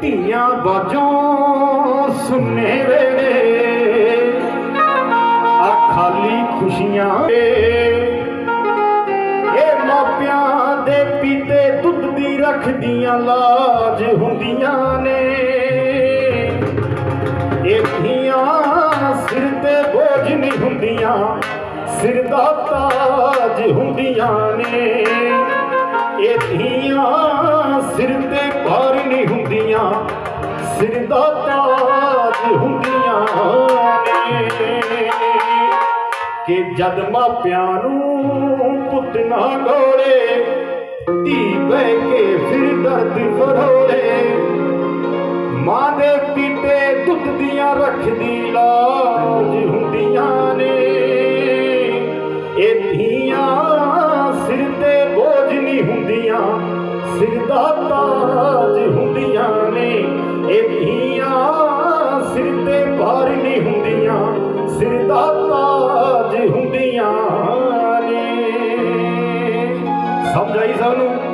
ਧੀਆਂ ਬਾਜੋਂ ਸੁਨੇ ਵੇੜੇ। ਆ ਖਾਲੀ ਖੁਸ਼ੀਆਂ ਇਹ ਮਾਪਿਆਂ ਦੇ ਪੀਤੇ ਦੁੱਧ ਦੀ ਰੱਖਦੀਆਂ ਲਾਜ ਹੁੰਦੀਆਂ ਨੇ। ਇਹ ਧੀਆਂ ਸਿਰ ਤੇ ਬੋਝ ਨਹੀਂ ਹੁੰਦੀਆਂ, ਸਿਰ ਦਾ ਤਾਜ ਹੁੰਦੀਆਂ ਨੇ। ਇਹ ਧੀਆਂ ਸਿਰ ਤੇ ਭਾਰ ਸਿਰ ਦਾ ਤਾਜ ਹੁੰਦੀਆਂ ਨੇ ਕਿ ਜਦ ਮਾਪਿਆਂ ਨੂੰ ਪੁੱਤ ਨਾ ਗੋਲੇ, ਧੀ ਬਹਿ ਕੇ ਫਿਰ ਦਰਦ ਫਰੋਲੇ। ਮਾਂ ਦੇ ਪੀਤੇ ਦੁੱਧ ਦੀਆਂ ਰੱਖਦੀ ਲਾਜ ਹੁੰਦੀਆਂ ਨੇ। ਇਹ ਧੀਆਂ ਸਿਰ ਤੇ ਬੋਝ ਨਹੀਂ ਹੁੰਦੀਆਂ, ਸਿਰ ਦਾ ਤਾਜ ਤੇ ਨਹੀਂ ਹੁੰਦੀਆਂ ਸਿਰ ਦਾ ਤਾਜ ਹੁੰਦੀਆਂ ਨੇ। ਸਮਝ ਆਈ ਸਾਨੂੰ?